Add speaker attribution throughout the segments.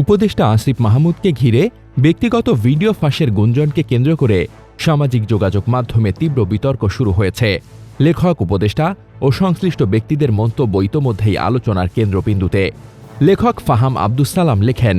Speaker 1: উপদেষ্টা আসিফ মাহমুদকে ঘিরে ব্যক্তিগত ভিডিও ফাঁসের গুঞ্জনকে কেন্দ্র করে সামাজিক যোগাযোগ মাধ্যমে তীব্র বিতর্ক শুরু হয়েছে। লেখক, উপদেষ্টা ও সংশ্লিষ্ট ব্যক্তিদের মন্তব্য ইতোমধ্যেই আলোচনার কেন্দ্রবিন্দুতে। লেখক ফাহাম আব্দুস সালাম লেখেন,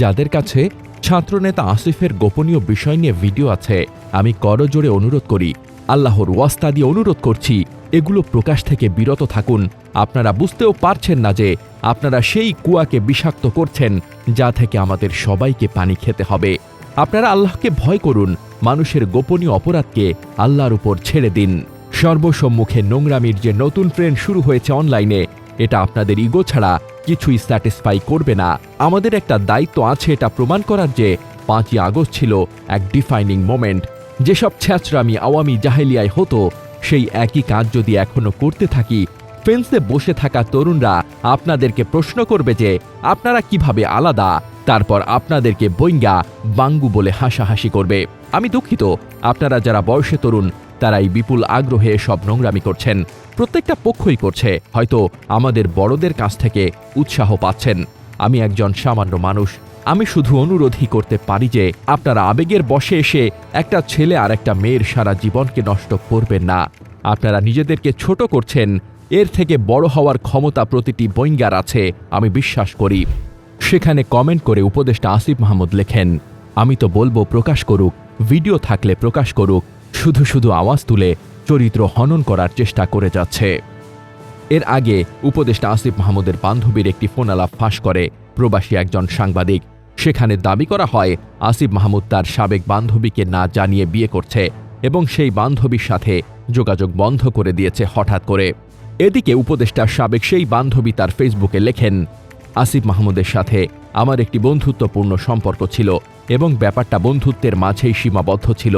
Speaker 1: যাদের কাছে ছাত্রনেতা আসিফের গোপনীয় বিষয় নিয়ে ভিডিও আছে, আমি করজোড়ে অনুরোধ করি, আল্লাহর ওয়াস্তা দিয়ে অনুরোধ করছি, এগুলো প্রকাশ থেকে বিরত থাকুন আপনারা বুঝতেও পারছেন না যে আপনারা সেই কুয়াকে বিষাক্ত করছেন যা থেকে আমাদের সবাইকে পানি খেতে হবে। আপনারা আল্লাহকে ভয় করুন, মানুষের গোপনীয় অপরাধকে আল্লাহর উপর ছেড়ে দিন। সর্বসম্মুখে নোংরামির যে নতুন ট্রেন শুরু হয়েছে অনলাইনে, এটা আপনাদের ইগো ছাড়া কিছুই স্যাটিসফাই করবে না। আমাদের একটা দায়িত্ব আছে এটা প্রমাণ করার যে পাঁচই আগস্ট ছিল এক ডিফাইনিং মোমেন্ট। যেসব ছ্যাচরামি আওয়ামী জাহেলিয়ায় হতো, সেই একই কাজ যদি এখনও করতে থাকি ফেন্সে বসে থাকা তরুণরা আপনাদেরকে প্রশ্ন করবে যে, আপনারা কীভাবে আলাদা? তারপর আপনাদেরকে বইঙ্গা, বাঙ্গু বলে হাসাহাসি করবে। আমি দুঃখিত, আপনারা যারা বয়সে তরুণ, তারাই বিপুল আগ্রহে সব নোংরামি করছেন। প্রত্যেকটা পক্ষই করছে, হয়তো আমাদের বড়দের কাছ থেকে উৎসাহ পাচ্ছেন। আমি একজন সামান্য মানুষ। আমি শুধু অনুরোধই করতে পারি যে, আপনারা আবেগের বসে এসে একটা ছেলে আর একটা মেয়ের সারা জীবনকে নষ্ট করবেন না। আপনারা নিজেদেরকে ছোট করছেন এর থেকে বড় হওয়ার ক্ষমতা প্রতিটি বইঙ্গার আছে, আমি বিশ্বাস করি। সেখানে কমেন্ট করে উপদেষ্টা আসিফ মাহমুদ লেখেন, আমি তো বলব প্রকাশ করুক, ভিডিও থাকলে প্রকাশ করুক, শুধু শুধু আওয়াজ তুলে চরিত্র হনন করার চেষ্টা করে যাচ্ছে। এর আগে উপদেষ্টা আসিফ মাহমুদের বান্ধবীর একটি ফোনালাপ ফাঁস করে প্রবাসী একজন সাংবাদিক। সেখানে দাবি করা হয়, আসিফ মাহমুদ তার সাবেক বান্ধবীকে না জানিয়ে বিয়ে করছে এবং সেই বান্ধবীর সাথে যোগাযোগ বন্ধ করে দিয়েছে হঠাৎ করে। এদিকে উপদেষ্টার সাবেক সেই বান্ধবী তার ফেসবুকে লেখেন, আসিফ মাহমুদের সাথে আমার একটি বন্ধুত্বপূর্ণ সম্পর্ক ছিল এবং ব্যাপারটা বন্ধুত্বের মাঝেই সীমাবদ্ধ ছিল।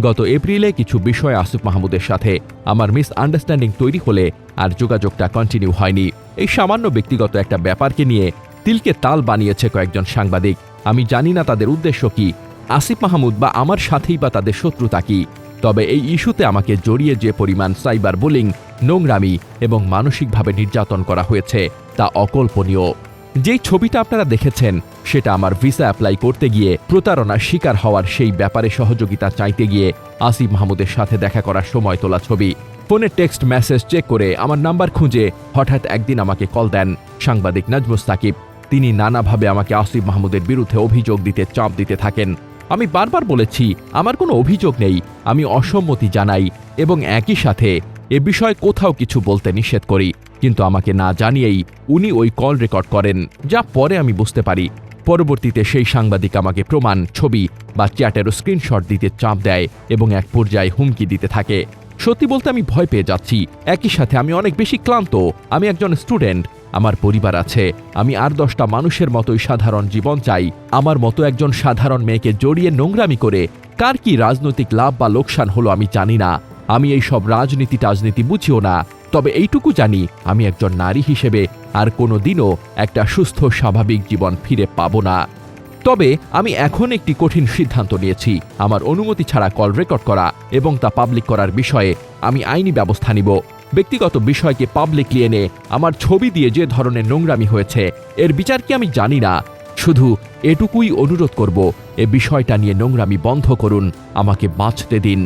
Speaker 1: গত এপ্রিলে কিছু বিষয় আসিফ মাহমুদের সাথে আমার মিস আন্ডারস্ট্যান্ডিং তৈরি হলে আর যোগাযোগটা কন্টিনিউ হয়নি। এই সামান্য ব্যক্তিগত একটা ব্যাপারকে নিয়ে তিলকে তাল বানিয়েছে কয়েকজন সাংবাদিক। আমি জানি না তাদের উদ্দেশ্য কি। আসিফ মাহমুদ বা আমার সাথেই বা তাদের শত্রুতা কি? তবে এই ইস্যুতে আমাকে জড়িয়ে যে পরিমাণ সাইবার বুলিং নোংরামি এবং মানসিকভাবে নির্যাতন করা হয়েছে, তা অকল্পনীয়। যেই ছবিটা আপনারা দেখেছেন, সেটা আমার ভিসা অ্যাপ্লাই করতে গিয়ে প্রতারণার শিকার হওয়ার সেই ব্যাপারে সহযোগিতা চাইতে গিয়ে আসিফ মাহমুদের সাথে দেখা করার সময় তোলা ছবি। ফোনে টেক্সট মেসেজ চেক করে আমার নাম্বার খুঁজে হঠাৎ একদিন আমাকে কল দেন সাংবাদিক নাজমুস সাকিব। তিনি নানাভাবে আমাকে আসিফ মাহমুদের বিরুদ্ধে অভিযোগ দিতে চাপ দিতে থাকেন। আমি বারবার বলেছি, আমার কোনো অভিযোগ নেই, আমি অসম্মতি জানাই এবং একই সাথে এ বিষয়ে কোথাও কিছু বলতে নিষেধ করি, কিন্তু আমাকে না জানিয়েই উনি ওই কল রেকর্ড করেন, যা পরে আমি বুঝতে পারি। পরবর্তীতে সেই সাংবাদিক আমাকে প্রমাণ, ছবি বা চ্যাটেরও স্ক্রিনশট দিতে চাপ দেয় এবং এক পর্যায়ে হুমকি দিতে থাকে। সত্যি বলতে আমি ভয় পেয়ে যাচ্ছি। একই সাথে আমি অনেক বেশি ক্লান্ত। আমি একজন স্টুডেন্ট, আমার পরিবার আছে। আমি আর দশটা মানুষের মতোই সাধারণ জীবন চাই। আমার মতো একজন সাধারণ মেয়েকে জড়িয়ে নোংরামি করে কার কি রাজনৈতিক লাভ বা লোকসান হলো আমি জানি না। আমি এই সব রাজনীতি টাজনীতি বুঝিও না, তবে এইটুকু জানি, আমি একজন নারী হিসেবে আর কোনো দিনও একটা সুস্থ, স্বাভাবিক জীবন ফিরে পাব না। তবে আমি এখন একটি কঠিন সিদ্ধান্ত নিয়েছি, আমার অনুমতি ছাড়া কল রেকর্ড করা এবং তা পাবলিক করার বিষয়ে আমি আইনি ব্যবস্থা নিব। ব্যক্তিগত বিষয়কে পাবলিকলি এনে আমার ছবি দিয়ে যে ধরনের নোংরামি হয়েছে, এর বিচার কি আমি জানি না। শুধু এটুকুই অনুরোধ করব, এ বিষয়টা নিয়ে নোংরামি বন্ধ করুন, আমাকে বাঁচতে দিন।